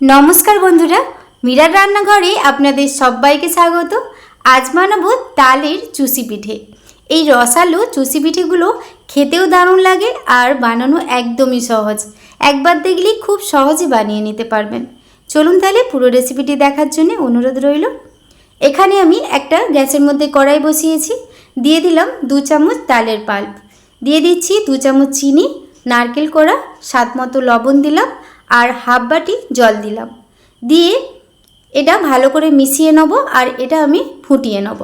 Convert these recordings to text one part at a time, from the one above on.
নমস্কার বন্ধুরা, মীরার রান্নাঘরে আপনাদের সবাইকে স্বাগত। আজ বানাবো তালের চুষি পিঠে। এই রসালো চুষি পিঠেগুলো খেতেও দারুণ লাগে আর বানানো একদমই সহজ। একবার দেখলেই খুব সহজে বানিয়ে নিতে পারবেন। চলুন তাহলে পুরো রেসিপিটি দেখার জন্য অনুরোধ রইল। এখানে আমি একটা গ্যাসের মধ্যে কড়াই বসিয়েছি। দিয়ে দিলাম দু চামচ তালের পাল্প। দিয়ে দিচ্ছি দু চামচ চিনি, নারকেল কোড়া স্বাদ মতো লবণ দিলাম আর হাফ বাটি জল দিলাম। দিয়ে এটা ভালো করে মিশিয়ে নেব আর এটা আমি ফুটিয়ে নেব।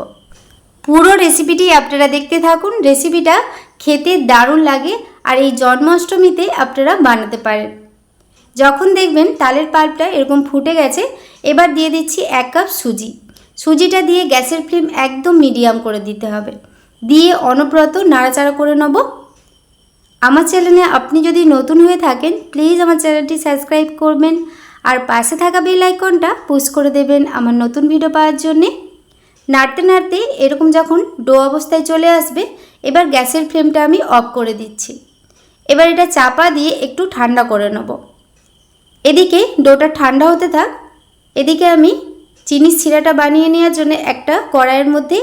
পুরো রেসিপিটি আপনারা দেখতে থাকুন। রেসিপিটা খেতে দারুণ লাগে আর এই জন্মাষ্টমীতে আপনারা বানাতে পারেন। যখন দেখবেন তালের পাল্পটা এরকম ফুটে গেছে, এবার দিয়ে দিচ্ছি এক কাপ সুজি। সুজিটা দিয়ে গ্যাসের ফ্লেম একদম মিডিয়াম করে দিতে হবে। দিয়ে অনব্রত নাড়াচাড়া করে নেব। আমার চ্যানেলে আপনি যদি নতুন হয়ে থাকেন প্লিজ আমার চ্যানেলটি সাবস্ক্রাইব করবেন আর পাশে থাকা বেল আইকনটা পুশ করে দেবেন আমার নতুন ভিডিও পাওয়ার জন্যে। নাড়তে নাড়তে এরকম যখন ডো অবস্থায় চলে আসবে, এবার গ্যাসের ফ্লেমটা আমি অফ করে দিচ্ছি। এবার এটা চাপা দিয়ে একটু ঠান্ডা করে নেব। এদিকে ডোটা ঠান্ডা হতে থাক, এদিকে আমি চিনির শিরাটা বানিয়ে নেওয়ার জন্য একটা কড়াইয়ের মধ্যে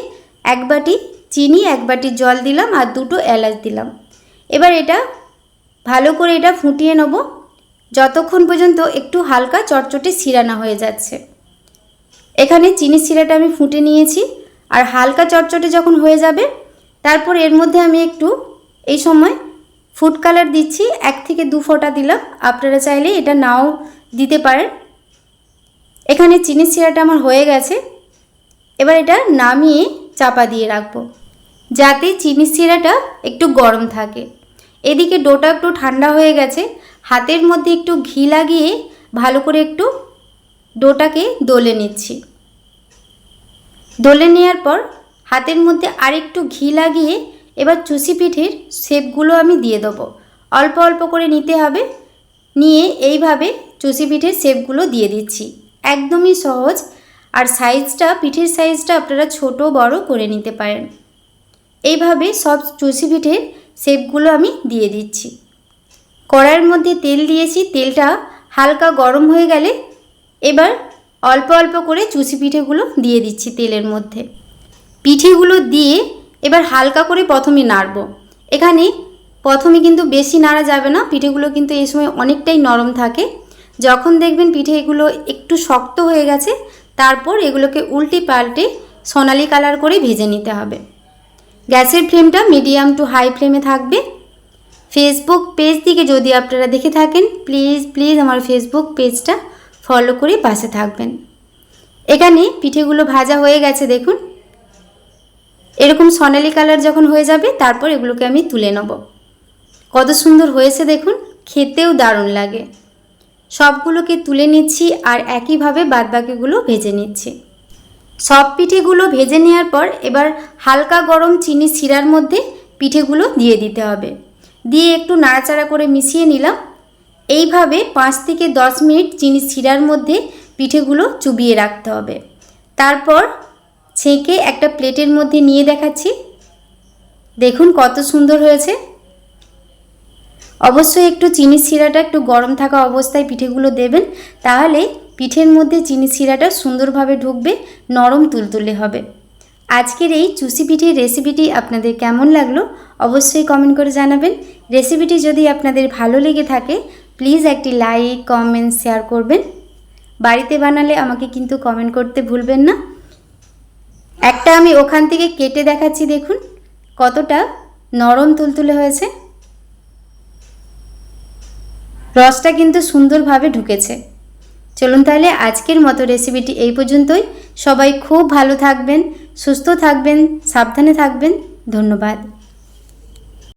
এক বাটি চিনি, এক বাটি জল দিলাম আর দুটো এলাচ দিলাম। এবার এটা ভালো করে এটা ফুটিয়ে নেব। যতক্ষণ পর্যন্ত একটু হালকা চটচটে শিরা না হয়ে যাচ্ছে। এখানে চিনি শিরাটা আমি ফুটে নিয়েছি আর হালকা চটচটে যখন হয়ে যাবে, তারপর এর মধ্যে আমি একটু এই সময় ফুড কালার দিচ্ছি, এক থেকে দু ফোঁটা দিলাম। আপনারা চাইলে এটা নাও দিতে পারেন। এখানে চিনি শিরাটা আমার হয়ে গেছে। এবার এটা নামিয়ে চাপা দিয়ে রাখব। যাতে চিনি শিরাটা একটু গরম থাকে। এদিকে ডোটা একটু ঠান্ডা হয়ে গেছে। হাতের মধ্যে একটু ঘি লাগিয়ে ভালো করে একটু ডোটাকে দলে নিচ্ছি। দলে নেওয়ার পর হাতের মধ্যে আরেকটু ঘি লাগিয়ে এবার চুষি পিঠের শেপগুলো আমি দিয়ে দেবো। অল্প অল্প করে নিতে হবে। নিয়ে এইভাবে চুষি পিঠের শেপগুলো দিয়ে দিচ্ছি। একদমই সহজ। আর সাইজটা, পিঠের সাইজটা আপনারা ছোট বড় করে নিতে পারেন। এইভাবে সব চুষি পিঠের শেপগুলো আমি দিয়ে দিচ্ছি। কড়াইয়ের মধ্যে তেল দিয়েছি, তেলটা হালকা গরম হয়ে গেলে এবার অল্প অল্প করে চুষি পিঠেগুলো দিয়ে দিচ্ছি তেলের মধ্যে। পিঠেগুলো দিয়ে এবার হালকা করে প্রথমে নাড়ব। এখানে প্রথমে কিন্তু বেশি নাড়া যাবে না, পিঠেগুলো কিন্তু এই সময় অনেকটাই নরম থাকে। যখন দেখবেন পিঠে এগুলো একটু শক্ত হয়ে গেছে, তারপর এগুলোকে উল্টে পাল্টে সোনালি কালার করে ভেজে নিতে হবে। গ্যাসের ফ্লেমটা মিডিয়াম টু হাই ফ্লেমে থাকবে। ফেসবুক পেজ থেকে যদি আপনারা দেখে থাকেন প্লিজ প্লিজ আমার ফেসবুক পেজটা ফলো করে পাশে থাকবেন। এখানে পিঠেগুলো ভাজা হয়ে গেছে, দেখুন। এরকম সোনালি কালার যখন হয়ে যাবে, তারপর এগুলোকে আমি তুলে নেব। কত সুন্দর হয়েছে, দেখুন। খেতেও দারুণ লাগে। সবগুলোকে তুলে নিচ্ছি আর একইভাবে বাদবাকিগুলো ভেজে নিচ্ছি। সব পিঠেগুলো ভেজে নেওয়ার পর এবার হালকা গরম চিনি শিরার মধ্যে পিঠেগুলো দিয়ে দিতে হবে। দিয়ে একটু নাড়াচাড়া করে মিশিয়ে নিলাম। এইভাবে পাঁচ থেকে দশ মিনিট চিনি শিরার মধ্যে পিঠেগুলো চুবিয়ে রাখতে হবে। তারপর ছেঁকে একটা প্লেটের মধ্যে নিয়ে দেখাচ্ছি। দেখুন কত সুন্দর হয়েছে। অবশ্যই একটু চিনি শিরাটা একটু গরম থাকা অবস্থায় পিঠেগুলো দেবেন, তাহলে পিঠের মধ্যে চিনি শিরাটা সুন্দরভাবে ঢুকবে, নরম তুলতুলে হবে। আজকের এই চুষি পিঠের রেসিপিটি আপনাদের কেমন লাগল অবশ্যই কমেন্ট করে জানাবেন। রেসিপিটি যদি আপনাদের ভালো লেগে থাকে প্লিজ একটি লাইক কমেন্ট শেয়ার করবেন। বাড়িতে বানালে আমাকে কিন্তু কমেন্ট করতে ভুলবেন না। একটা আমি ওখান থেকে কেটে দেখাচ্ছি দেখুন, কতটা নরম তুলতুলে হয়েছে। রসটা কিন্তু সুন্দরভাবে ঢুকেছে। চলুন তাহলে আজকের মতো রেসিপিটি এই পর্যন্তই। সবাই খুব ভালো থাকবেন, সুস্থ থাকবেন, সাবধানে থাকবেন। ধন্যবাদ।